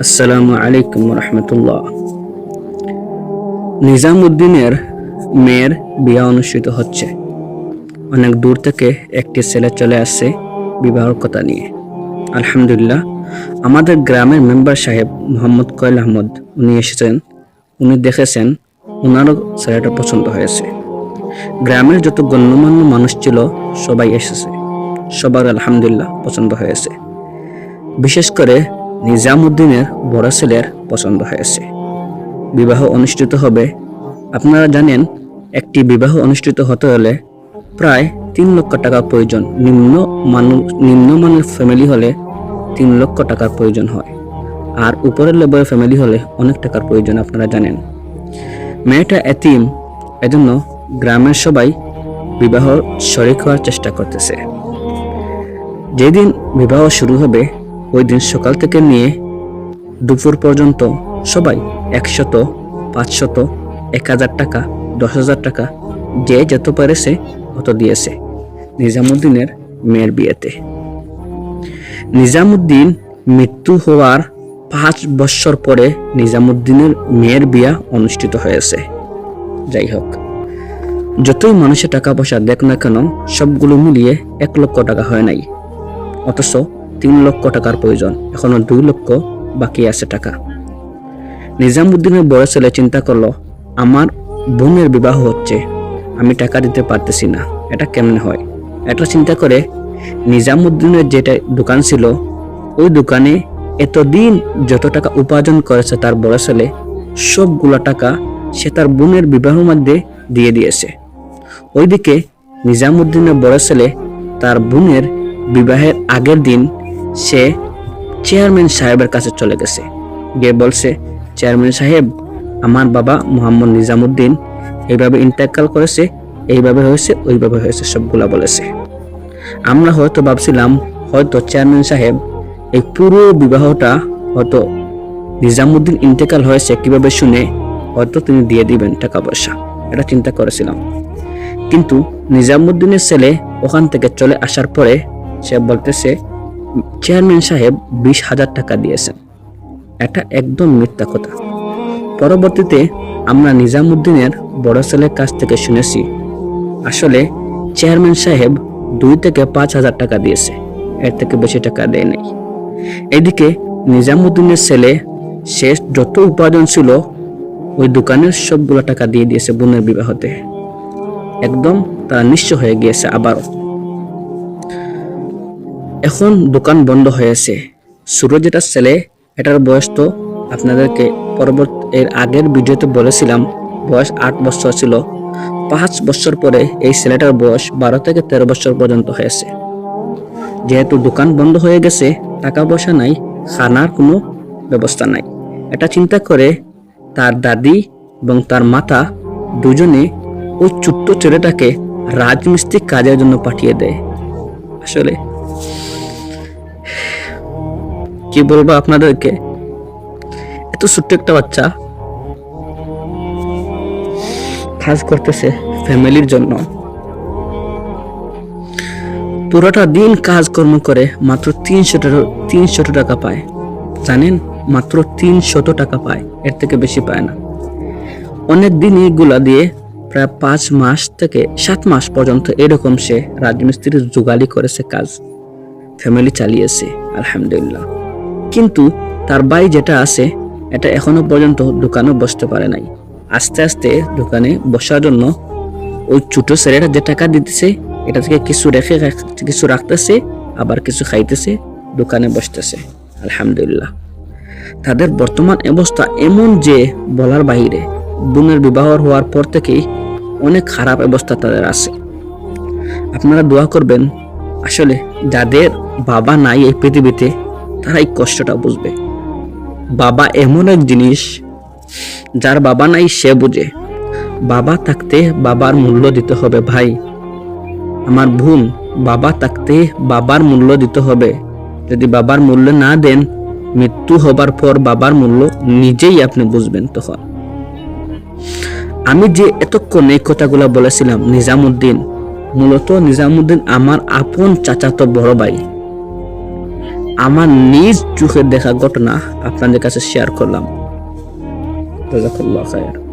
আসসালামু আলাইকুম রহমতুল্লাহ। নিজামুদ্দিনের মেয়ের অনুষ্ঠিত হচ্ছে। অনেক দূর থেকে একটি ছেলে চলে আসছে বিবাহর কথা নিয়ে। আলহামদুলিল্লাহ, আমাদের গ্রামের মেম্বার সাহেব মোহাম্মদ কয়েল আহমদ, উনি এসেছেন। উনি দেখেছেন ওনারও ছেলেটা পছন্দ হয়েছে। গ্রামের যত গণ্যমান্য মানুষ ছিল, সবাই এসেছে। সবার আলহামদুলিল্লাহ পছন্দ হয়েছে। বিশেষ করে নিজামুদ্দিনের বড় ছেলের পছন্দ হয়েছে। বিবাহ অনুষ্ঠিত হবে। আপনারা জানেন, একটি বিবাহ অনুষ্ঠিত হতে হলে প্রায় তিন লক্ষ টাকা প্রয়োজন। নিম্ন মানুষ নিম্নমানের ফ্যামিলি হলে তিন লক্ষ টাকার প্রয়োজন হয়। আর উপরের লেভেলের ফ্যামিলি হলে অনেক টাকার প্রয়োজন, আপনারা জানেন। মেয়েটা এতিম, এজন্য গ্রামের সবাই বিবাহ শরিক হওয়ার চেষ্টা করতেছে। যেদিন বিবাহ শুরু হবে ওই দিন সকাল থেকে নিয়ে দুপুর পর্যন্ত সবাই একশত, পাঁচশত এক হাজার টাকা দশ হাজার টাকা যে যত পেরেছে অত দিয়েছে নিজামুদ্দিনের মেয়ের বিয়েতে। নিজামুদ্দিন মৃত্যু হওয়ার পাঁচ বৎসর পরে নিজামুদ্দিনের মেয়ের বিয়া অনুষ্ঠিত হয়েছে। যাই হোক, যতই মানুষের টাকা পয়সা দেখ না কেন, সবগুলো মিলিয়ে এক লক্ষ টাকা হয় নাই। অথচ তিন লক্ষ টাকার প্রয়োজন। এখনও দুই লক্ষ বাকি আছে টাকা। নিজামুদ্দিনের বড় ছেলে চিন্তা করল, আমার বোনের বিবাহ হচ্ছে, আমি টাকা দিতে পারতেছি না, এটা কেমনে হয়? এটা চিন্তা করে নিজামুদ্দিনের যেটা দোকান ছিল, ওই দোকানে এতদিন যত টাকা উপার্জন করেছে তার বড় ছেলে, সবগুলো টাকা সে তার বোনের বিবাহের মধ্যে দিয়ে দিয়েছে। ওইদিকে নিজামুদ্দিনের বড় ছেলে তার বোনের বিবাহের আগের দিন সে চেয়ারম্যান সাহেবের কাছে চলে গেছে। গিয়ে বলছে, চেয়ারম্যান সাহেব, আমার বাবা মোহাম্মদ নিজামুদ্দিন এইভাবে ইন্তেকাল করেছে, এইভাবে হয়েছে, ওইভাবে হয়েছে, সবগুলা বলেছে। আমরা হয়তো ভাবছিলাম, হয়তো চেয়ারম্যান সাহেব এই পুরো বিবাহটা হয়তো নিজামুদ্দিন ইন্তেকাল হয়েছে, কীভাবে শুনে হয়তো তিনি দিয়ে দিবেন টাকা পয়সা এটা চিন্তা করেছিলাম। কিন্তু নিজামুদ্দিনের ছেলে ওখান থেকে চলে আসার পরে সে বলতেছে চেয়ারম্যান সাহেব বিশ হাজার টাকা দিয়েছেন। এটা একদম মিথ্যা কথা। পরবর্তীতে আমরা নিজামুদ্দিনের বড় ছেলের কাছ থেকে শুনেছি, আসলে চেয়ারম্যান সাহেব দুই থেকে পাঁচ হাজার টাকা দিয়েছে, এর থেকে বেশি টাকা দেয় নাই। এদিকে নিজামুদ্দিনের ছেলে শেষ যত উপার্জন ছিল, ওই দোকানের সবগুলো টাকা দিয়ে দিয়েছে বোনের বিবাহতে। একদম তারা নিঃস্ব হয়ে গিয়েছে আবারও। এখন দোকান বন্ধ হয়েছে সুরজ এটা ছেলে, এটার বয়স তো আপনাদেরকে পরবর্তী, এর আগের ভিডিওতে বলেছিলাম, বয়স আট বছর ছিল। পাঁচ বছর পরে এই ছেলেটার বয়স বারো থেকে তেরো বছর পর্যন্ত হয়েছে যেহেতু দোকান বন্ধ হয়ে গেছে টাকা পয়সা নাই, খানার কোনো ব্যবস্থা নাই। এটা চিন্তা করে তার দাদি এবং তার মাতা দুজনে ওই ছোট্ট ছেলেটাকে রাজমিস্ত্রি কাজের জন্য পাঠিয়ে দেয়। আসলে কি বলব আপনাদেরকে? এত ছোট্ট একটা বাচ্চা। কাজ করতেছে ফ্যামিলির জন্য। পুরোটা দিন কাজকর্ম করে মাত্র তিনশো তিনশো টাকা পায়। জানেন? মাত্র তিনশত টাকা পায়। এর থেকে বেশি পায় না। অনেক দিন এইগুলা দিয়ে প্রায় পাঁচ মাস থেকে সাত মাস পর্যন্ত এরকম সে রাজমিস্ত্রির জোগালি করেছে কাজ। ফ্যামিলি চালিয়েছে, আলহামদুলিল্লাহ। কিন্তু তার বাই যেটা আছে, এটা এখনও পর্যন্ত দোকানে বসতে পারে নাই। আস্তে আস্তে দোকানে বসার জন্য ওই ছোট ছেলেটা যে টাকা দিতেছে, এটা থেকে কিছু রেখে কিছু রাখতেছে, আবার কিছু খাইতেছে, দোকানে বসতেছে। আলহামদুলিল্লাহ। তাদের বর্তমান অবস্থা এমন যে বলার বাইরে বোনের বিবাহ হওয়ার পর থেকেই অনেক খারাপ অবস্থা তাদের আছে। আপনারা দোয়া করবেন, আসলে যাদের বাবা নাই এই পৃথিবীতে তারা এই কষ্টটা বুঝবে। বাবা এমন এক জিনিস যার বাবা নাই সে বুঝে। বাবা থাকতে বাবার মূল্য দিতে হবে ভাই। আমার বোন, বাবা থাকতে বাবার মূল্য দিতে হবে। যদি বাবার মূল্য না দেন, মৃত্যু হবার পর বাবার মূল্য নিজেই আপনি বুঝবেন তখন। আমি যে এতক্ষণ এই কথাগুলো বলেছিলাম, নিজামুদ্দিন, মূলত নিজামুদ্দিন আমার আপন চাচাতো বড় ভাই। আমার নিজ চোখের দেখা ঘটনা আপনাদের কাছে শেয়ার করলাম। জাজাকাল্লাহ খায়ের